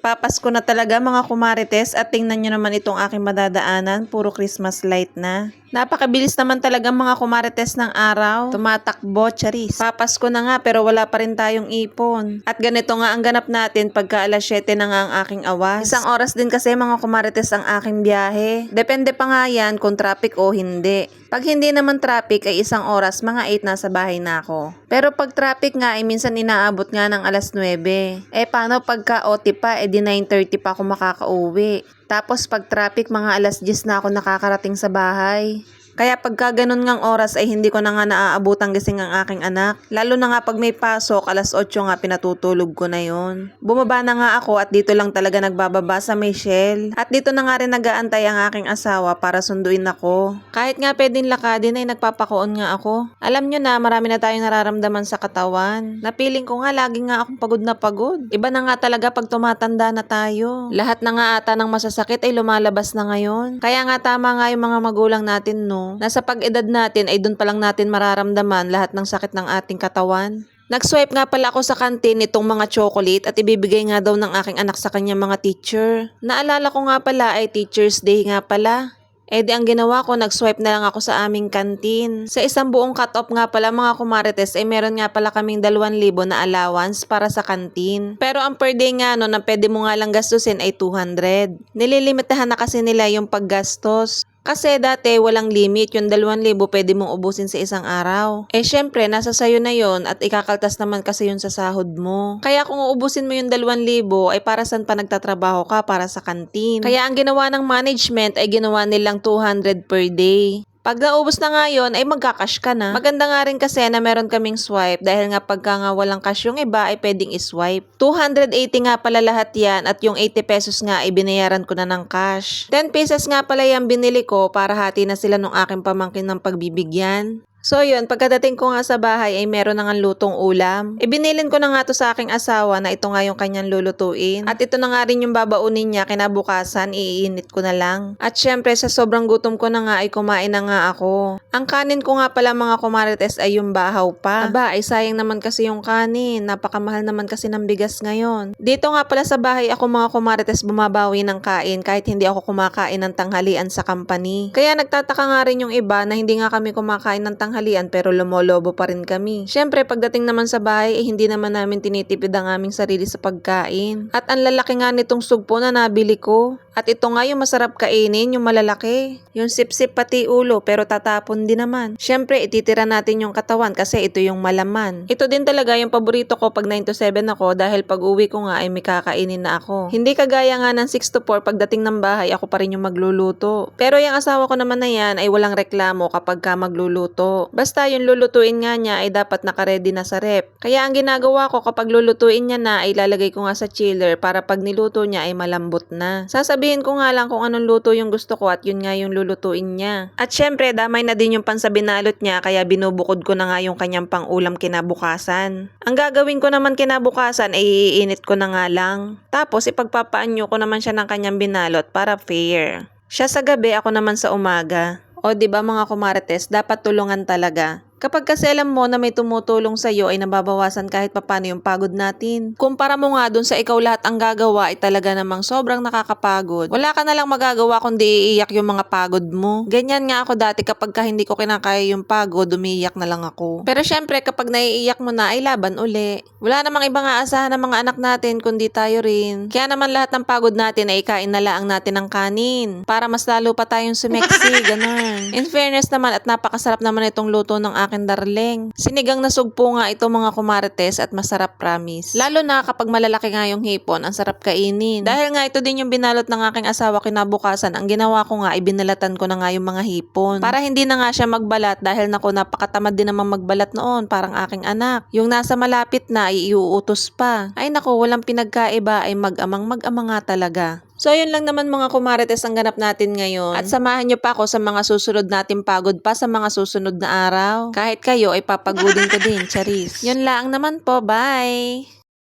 Papasko na talaga mga kumarites at tingnan nyo naman itong aking madadaanan. Puro Christmas light na. Napakabilis naman talaga mga kumarites ng araw. Tumatakbo, charis. Papasko na nga pero wala pa rin tayong ipon. At ganito nga ang ganap natin pagka alas 7 na nga ang aking awas. Isang oras din kasi mga kumarites ang aking biyahe. Depende pa nga yan kung traffic o hindi. Pag hindi naman traffic ay isang oras, mga 8 nasa bahay na ako. Pero pag traffic nga ay minsan inaabot nga ng alas 9. Eh paano pagka OT pa, eh di 9.30 pa ako makakauwi. Tapos pag traffic mga alas 10 na ako nakakarating sa bahay. Kaya pagka ganun ngang oras ay hindi ko na nga naaabutan gising ang aking anak. Lalo na nga pag may pasok, alas 8 nga pinatutulog ko na yon. Bumaba na nga ako at dito lang talaga nagbababa sa Michelle. At dito na nga rin nagaantay ang aking asawa para sunduin ako. Kahit nga pwedeng lakadin ay nagpapakoon nga ako. Alam nyo na marami na tayong nararamdaman sa katawan. Napiling ko nga lagi nga akong pagod na pagod. Iba na nga talaga pag tumatanda na tayo. Lahat na nga ata ng masasakit ay lumalabas na ngayon. Kaya nga tama nga yung mga magulang natin no. Nasa pag-edad natin ay doon pa lang natin mararamdaman lahat ng sakit ng ating katawan. Nag-swipe nga pala ako sa kantin nitong mga chocolate at ibibigay nga daw ng aking anak sa kanya mga teacher. Naalala ko nga pala ay Teacher's Day nga pala. Eh di ang ginawa ko, nag-swipe na lang ako sa aming kantin. Sa isang buong cut-off nga pala mga kumarites ay meron nga pala kaming 2,000 na allowance para sa kantin. Pero ang per day nga no na pwede mo nga lang gastusin ay 200. Nililimitahan na kasi nila yung paggastos. Kasi dati walang limit, yung 2,000 pwede mong ubusin sa isang araw. Eh syempre, nasa sayo na yon at ikakaltas naman kasi yun sa sahod mo. Kaya kung uubusin mo yung 2,000 ay para saan pa nagtatrabaho ka para sa kantin. Kaya ang ginawa ng management ay ginawa nilang 200 per day. Pag naubos na nga yun, ay magkakash ka na. Maganda nga rin kasi na meron kaming swipe dahil nga pagka nga walang cash yung iba ay pwedeng iswipe. 280 nga pala lahat yan at yung 80 pesos nga ay binayaran ko na ng cash. 10 pesos nga pala yung binili ko para hati na sila ng aking pamangkin ng pagbibigyan. So yun, pagkadating ko nga sa bahay ay meron na nga lutong ulam. Ibinilin ko na nga to sa aking asawa na ito nga yung kanyang lulutuin. At ito na nga rin yung babaunin niya kinabukasan, iinit ko na lang. At syempre sa sobrang gutom ko na nga ay kumain na nga ako. Ang kanin ko nga pala mga kumarites ay yung bahaw pa. Aba, ay sayang naman kasi yung kanin. Napakamahal naman kasi ng bigas ngayon. Dito nga pala sa bahay ako mga kumarites bumabawi ng kain kahit hindi ako kumakain ng tanghalian sa company. Kaya nagtataka nga rin yung iba na hindi nga kami kumakain ng tanghalian pero lumolobo pa rin kami. Syempre pagdating naman sa bahay eh hindi naman namin tinitipid ang aming sarili sa pagkain. At ang lalaki nga nitong sugpo na nabili ko. At ito nga yung masarap kainin, yung malalaki. Yung sip-sip pati ulo pero tatapon din naman. Syempre ititira natin yung katawan kasi ito yung malaman. Ito din talaga yung paborito ko pag 9 to 7 ako dahil pag uwi ko nga ay may kakainin na ako. Hindi kagaya nga ng 6 to 4 pagdating ng bahay ako pa rin yung magluluto. Pero yung asawa ko naman na yan ay walang reklamo kapag ka magluluto. Basta yung lulutuin nga niya ay dapat nakaredy na sa rep. Kaya ang ginagawa ko kapag lulutuin niya na ay lalagay ko nga sa chiller para pag niluto niya ay malambot na. Sasabihin ko nga lang kung anong luto yung gusto ko at yun nga yung lulutuin niya. At syempre damay na din yung pansabinalot niya kaya binubukod ko na nga yung kanyang pangulam kinabukasan. Ang gagawin ko naman kinabukasan ay iinit ko na nga lang. Tapos ipagpapaanyo ko naman siya ng kanyang binalot para fair. Siya sa gabi, ako naman sa umaga. O di ba mga kumarites, dapat tulungan talaga. Kapag kasi alam mo na may tumutulong sa iyo ay nababawasan kahit papano yung pagod natin. Kumpara mo nga dun sa ikaw lahat ang gagawa ay talaga namang sobrang nakakapagod. Wala ka na lang magagawa kundi iiyak yung mga pagod mo. Ganyan nga ako dati kapag ka hindi ko kinakaya yung pagod, umiiyak na lang ako. Pero syempre kapag naiiyak mo na ay laban uli. Wala namang ibang aasahan ng mga anak natin kundi tayo rin. Kaya naman lahat ng pagod natin ay ikain na lang natin ng kanin. Para mas lalo pa tayong sumeksi, ganun. In fairness naman at napakasarap naman itong luto ng akin darling. Sinigang na sugpo nga ito mga kumarites at masarap promise. Lalo na kapag malalaki nga yung hipon, ang sarap kainin. Dahil nga ito din yung binalot ng aking asawa kinabukasan, ang ginawa ko nga ay binalatan ko na nga yung mga hipon. Para hindi na nga siya magbalat dahil nako napakatamad din naman magbalat noon, parang aking anak. Yung nasa malapit na ay iuutos pa. Ay nako, walang pinagkaiba ay mag-amang mag-ama nga talaga. So, yun lang naman mga kumarites ang ganap natin ngayon. At samahan nyo pa ako sa mga susunod natin pagod pa sa mga susunod na araw. Kahit kayo ay papagodin ko din, charis. Yun lang naman po, bye!